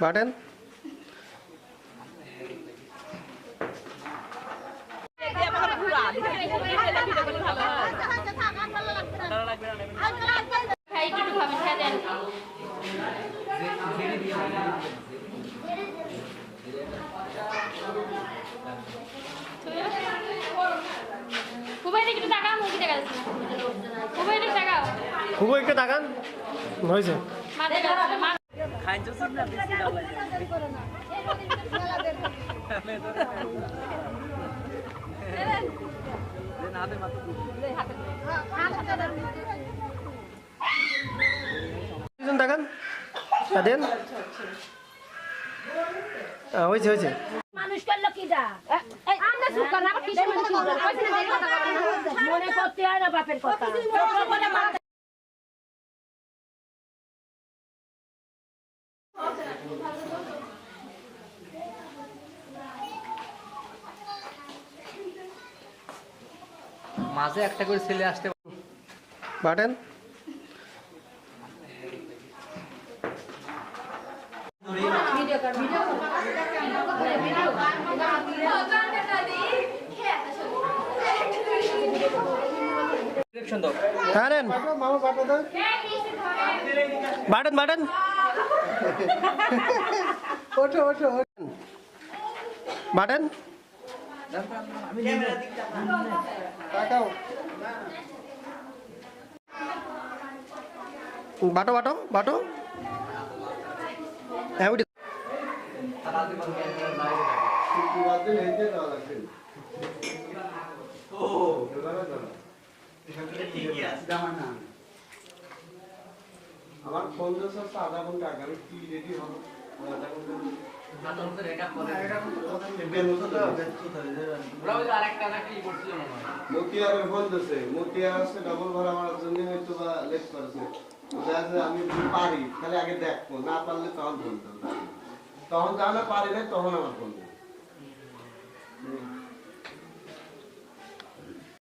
বাটেন। টাকা খুব একটু তাকান। হয়েছে। তা দেন হয়েছে হয়েছে। মানুষ করল কি দা মাঝে একটা করে ছেলে আসতে বাটেন। হ্যাঁ বাটেন বাটেন। ওঠো ওঠো বাটেন? বাটো বাটো বাটো। হ্যাঁ উঠে। আমার ফোন দিয়েছে হচ্ছে আধা ঘন্টা আগে আমি কি রেডি হবো আধা ঘন্টা মতিয়ারের ফোন দিয়েছে মতিয়ার আছে ডবল ভাড়া মারার জন্য হয়তো বা লেট করেছে দেখা যাচ্ছে আমি যদি পারি তাহলে আগে দেখবো না পারলে তখন ফোন করবো তখন তাহলে পারি না তখন আমার ফোন দেবে